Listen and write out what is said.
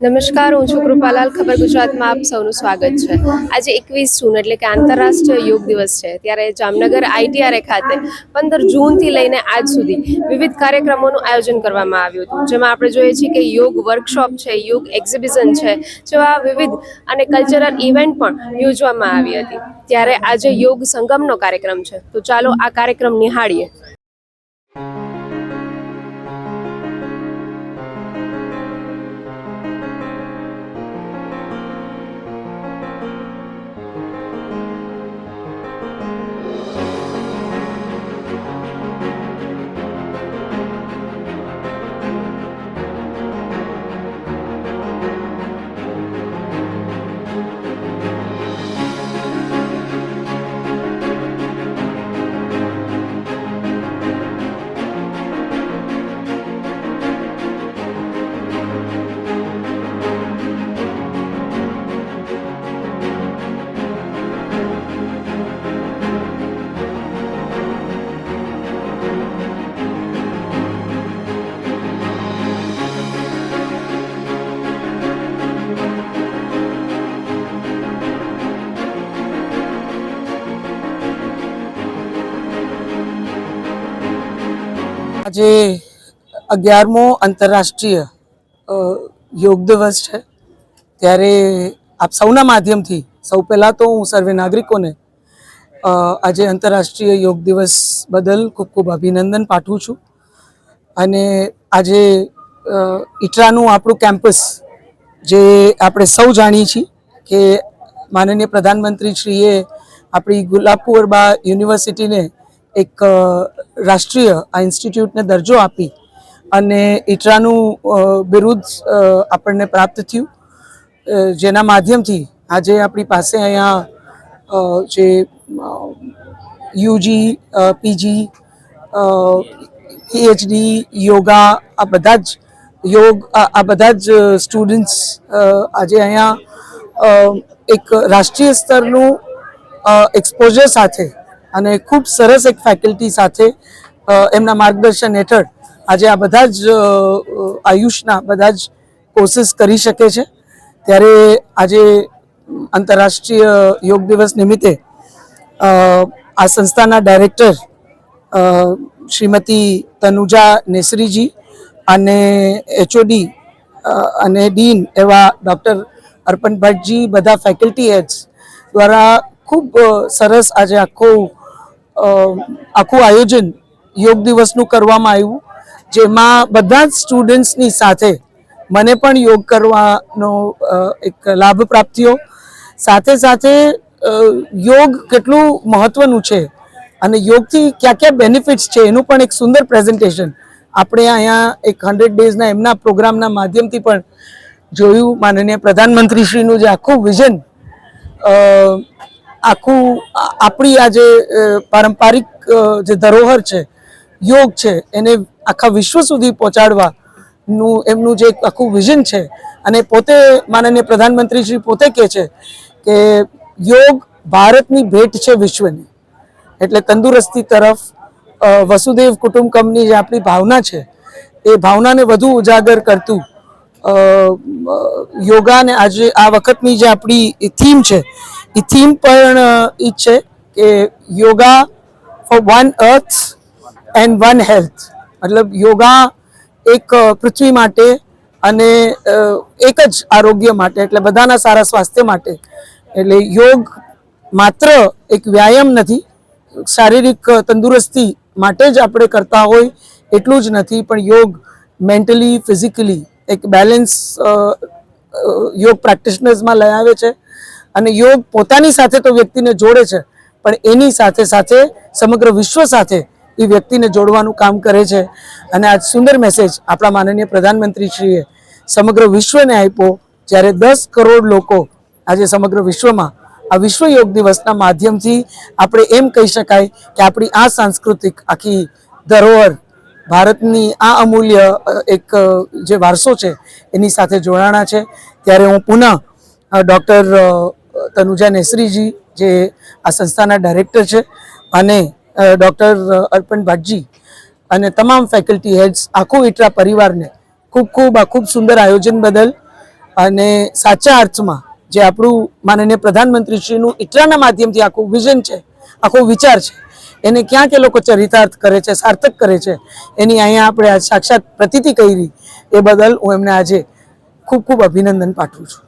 નમસ્કાર, હું છું કૃપાલાલ. ખબર ગુજરાતમાં આપ સૌનું સ્વાગત છે. આજે એકવીસ જૂન એટલે કે આંતરરાષ્ટ્રીય યોગ દિવસ છે. ત્યારે જામનગર આઈટીઆરએ ખાતે પંદર જૂનથી લઈને આજ સુધી વિવિધ કાર્યક્રમોનું આયોજન કરવામાં આવ્યું હતું. જેમાં આપણે જોઈએ છીએ કે યોગ વર્કશોપ છે, યોગ એક્ઝિબિશન છે, જેવા વિવિધ અને કલ્ચરલ ઇવેન્ટ પણ યોજવામાં આવી હતી. ત્યારે આજે યોગ સંગમનો કાર્યક્રમ છે. તો ચાલો આ કાર્યક્રમ નિહાળીએ. આજે અગિયારમો આંતરરાષ્ટ્રીય યોગ દિવસ છે. ત્યારે આપ સૌના માધ્યમથી, સૌ પહેલાં તો હું સર્વે નાગરિકોને આજે આંતરરાષ્ટ્રીય યોગ દિવસ બદલ ખૂબ ખૂબ અભિનંદન પાઠવું છું. અને આજે ઇટરાનું આપણું કેમ્પસ, જે આપણે સૌ જાણીએ છીએ કે માનનીય પ્રધાનમંત્રીશ્રીએ આપણી ગુલાબપુરબા યુનિવર્સિટીને એક રાષ્ટ્રીય આ ઇન્સ્ટિટ્યૂટને દરજ્જો આપી અને ઇટરાનું બિરુદ આપણને પ્રાપ્ત થયું. જેના માધ્યમથી આજે આપણી પાસે અહીંયા જે યુજી પીજી પીએચડી, યોગા, આ બધા જ યોગ, આ બધા જ સ્ટુડન્ટ્સ આજે અહીંયા એક રાષ્ટ્રીય સ્તરનું એક્સપોઝર સાથે અને ખૂબ સરસ એક ફેકલ્ટી સાથે એમના માર્ગદર્શન હેઠળ આજે આ બધા જ આયુષના બધા જ કોર્સિસ કરી શકે છે. ત્યારે આજે આંતરરાષ્ટ્રીય યોગ દિવસ નિમિત્તે આ સંસ્થાના ડાયરેક્ટર શ્રીમતી તનુજા નેસરીજી અને એચઓડી અને ડીન એવા ડૉક્ટર અર્પણ ભટ્ટજી બધા ફેકલ્ટી હેડ્સ દ્વારા ખૂબ સરસ આજે આખું આખું આયોજન યોગ દિવસનું કરવામાં આવ્યું, જેમાં બધા જ સ્ટુડન્ટ્સની સાથે મને પણ યોગ કરવાનો એક લાભ પ્રાપ્ત થયો. સાથે સાથે યોગ કેટલું મહત્વનું છે અને યોગથી ક્યાં ક્યાં બેનિફિટ્સ છે એનું પણ એક સુંદર પ્રેઝન્ટેશન આપણે અહીંયા એક હંડ્રેડ ડેઝના એમના પ્રોગ્રામના માધ્યમથી પણ જોયું. માનનીય પ્રધાનમંત્રીશ્રીનું જે આખું વિઝન આખું આપણી આ જે પારંપરિક જે ધરોહર છે, યોગ છે, એને આખા વિશ્વ સુધી પહોંચાડવાનું એમનું જે આખું વિઝન છે. અને પોતે માનનીય પ્રધાનમંત્રી શ્રી પોતે કહે છે કે યોગ ભારતની ભેટ છે વિશ્વની. એટલે તંદુરસ્તી તરફ વસુદેવ કુટુંબકમની જે આપણી ભાવના છે, એ ભાવનાને વધુ ઉજાગર કરતું યોગાને આજે આ વખતની જે આપણી થીમ છે એ થીમ પણ એ છે કે yoga for one earth and one health મતલબ યોગા એક પૃથ્વી માટે અને એક જ આરોગ્ય માટે, એટલે બધાના સારા સ્વાસ્થ્ય માટે. એટલે યોગ માત્ર એક વ્યાયામ નથી, શારીરિક તંદુરસ્તી માટે જ આપણે કરતા હોય એટલું જ નથી, પણ યોગ મેન્ટલી ફિઝિકલી એક બેલેન્સ યોગ પ્રેક્ટિશનર્સમાં લઈ આવે છે. અને યોગ પોતાની સાથે તો વ્યક્તિને જોડે છે, પણ એની સાથે સાથે સમગ્ર વિશ્વ સાથે એ વ્યક્તિને જોડવાનું કામ કરે છે. અને આ સુંદર મેસેજ આપણા માનનીય પ્રધાનમંત્રીશ્રીએ સમગ્ર વિશ્વને આપ્યો, જ્યારે દસ કરોડ લોકો આજે સમગ્ર વિશ્વમાં આ વિશ્વ યોગ દિવસના માધ્યમથી આપણે એમ કહી શકાય કે આપણી આ સાંસ્કૃતિક આખી ધરોહર ભારતની આ અમૂલ્ય એક જે વારસો છે, એની સાથે જોડાણા છે. ત્યારે હું પુનઃ ડૉક્ટર તનુજા નેસરીજી, જે આ સંસ્થાના ડાયરેક્ટર છે, અને ડૉક્ટર અર્પણ ભટ્ટજી અને તમામ ફેકલ્ટી હેડ્સ આખું ઇટરા પરિવારને ખૂબ ખૂબ, આ ખૂબ સુંદર આયોજન બદલ અને સાચા અર્થમાં જે આપણું માનનીય પ્રધાનમંત્રીશ્રીનું ઇટરાના માધ્યમથી આખું વિઝન છે, આખો વિચાર છે, એને ક્યાં કે લોકો ચરિતાર્થ કરે છે, સાર્થક કરે છે, એની અહીંયા આપણે સાક્ષાત પ્રતિતિ કરી એ બદલ હું એમને આજે ખૂબ ખૂબ અભિનંદન પાઠવું છું.